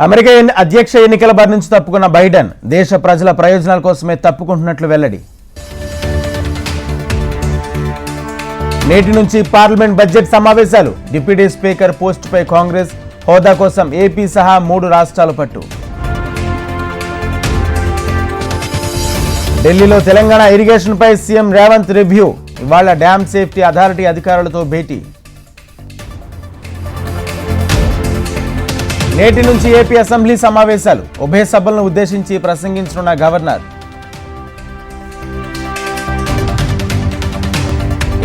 America ఎన్ని- అధ్యక్ష ఎన్నికల బారి నుంచి తప్పుకున్న బైడెన్ దేశ ప్రజల ప్రయోజనాల కోసమే తప్పుకుంటున్నట్లు వెల్లడి. నేటి నుంచి పార్లమెంట్ బడ్జెట్ సమావేశాలు. డిప్యూటీ స్పీకర్ పోస్టుపై కాంగ్రెస్ హోదా కోసం ఏపీ సహా మూడు రాష్ట్రాల పట్టు. ఢిల్లీలో తెలంగాణ ఇరిగేషన్పై సీఎం రేవంత్ రివ్యూ. ఇవాళ డ్యామ్ సేఫ్టీ అథారిటీ అధికారులతో భేటీ. నేటి నుంచి ఏపీ అసెంబ్లీ సమావేశాలు ఉభయ సభలను ఉద్దేశించి ప్రసంగించనున్న గవర్నర్.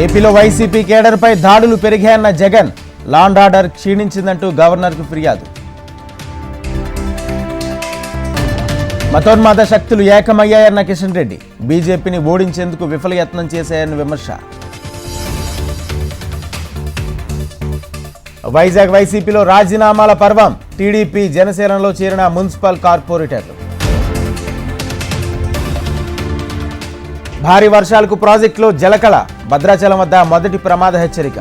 ఏపీలో వైసీపీ కేడర్పై దాడులు పెరిగాయన్న జగన్ లాండ్ ఆర్డర్ క్షీణించిందంటూ గవర్నర్కు ఫిర్యాదు. మతోన్మాద శక్తులు ఏకమయ్యాయన్న కిషన్ రెడ్డి బీజేపీని ఓడించేందుకు విఫలయత్నం చేశాయన్న విమర్శ. వైజాగ్ వైసీపీలో రాజీనామాల పర్వం. టీడీపీ జనసేనలో చేరిన మున్సిపల్ కార్పొరేటర్లు. భారీ వర్షాలకు ప్రాజెక్టులో జలకళ. భద్రాచలం వద్ద మొదటి ప్రమాద హెచ్చరిక.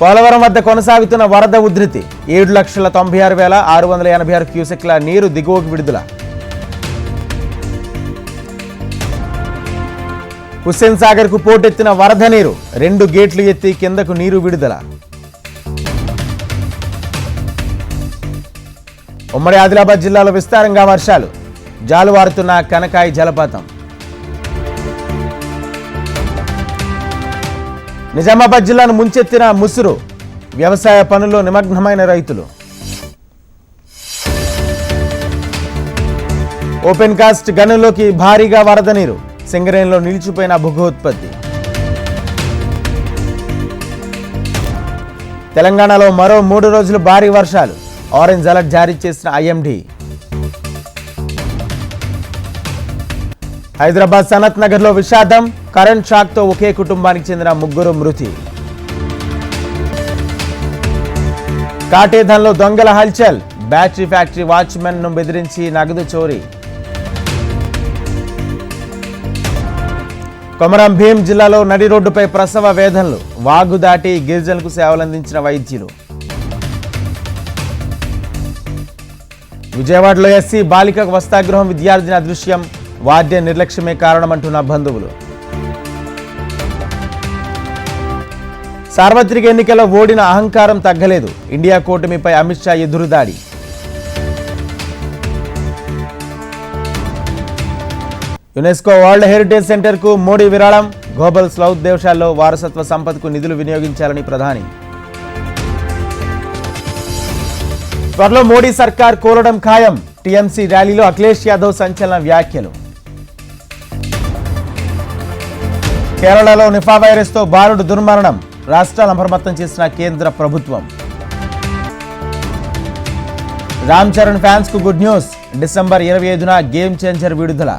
పోలవరం వద్ద కొనసాగుతున్న వరద ఉధృతి. ఏడు లక్షల తొంభై ఆరు వేల ఆరు వందల ఎనభై ఆరు క్యూసెక్ల నీరు దిగువకు విడుదల. హుస్సేన్ సాగర్కు పోటెత్తిన వరద నీరు. రెండు గేట్లు ఎత్తి కిందకు నీరు విడుదల. ఉమ్మడి ఆదిలాబాద్ జిల్లాలో విస్తారంగా వర్షాలు. జాలువారుతున్న కనకాయి జలపాతం. నిజామాబాద్ జిల్లాను ముంచెత్తిన ముసురు. వ్యవసాయ పనుల్లో నిమగ్నమైన రైతులు. ఓపెన్ కాస్ట్ గనుల్లోకి భారీగా వరద నీరు. సింగరేణిలో నిలిచిపోయిన భూగోత్పత్తి. తెలంగాణలో మరో మూడు రోజులు భారీ వర్షాలు. ఆరెంజ్ అలర్ట్ జారీ చేసిన ఐఎండీ. హైదరాబాద్ సనత్ నగర్లో విషాదం కరెంట్ షాక్తో ఒకే కుటుంబానికి చెందిన ముగ్గురు మృతి. కాటేధన్లో దొంగల హల్చల్ బ్యాటరీ ఫ్యాక్టరీ వాచ్మెన్ను బెదిరించి నగదు చోరీ. కొమరం భీం జిల్లాలో నడి రోడ్డుపై ప్రసవ వేదనలు వాగు దాటి గిరిజనులకు సేవలందించిన వైద్యులు. విజయవాడలో ఎస్సీ బాలిక వస్తాగృహం విద్యార్థిని అదృశ్యం. వార్డెన్ నిర్లక్ష్యమే కారణమంటున్న బంధువులు. సార్వత్రిక ఎన్నికల్లో ఓడిన అహంకారం తగ్గలేదు. ఇండియా కూటమిపై అమిత్ షా ఎదురుదాడి. యునెస్కో వరల్డ్ హెరిటేజ్ సెంటర్కు మోడీ విరాళం. గ్లోబల్ స్లౌత్ దేశాల్లో వారసత్వ సంపదకు నిధులు వినియోగించాలని ప్రధాని. త్వరలో మోడీ సర్కార్ కోరడం ఖాయం. టీఎంసీ ర్యాలీలో అఖిలేష్ యాదవ్ సంచలన వ్యాఖ్యలు. కేరళలో నిఫా వైరస్తో బాలుడు దుర్మరణం. రాష్ట్రాలను అప్రమత్తం చేసిన కేంద్ర ప్రభుత్వం. రామ్ చరణ్ ఫ్యాన్స్కు గుడ్ న్యూస్. డిసెంబర్ ఇరవై ఐదున గేమ్ చేంజర్ విడుదల.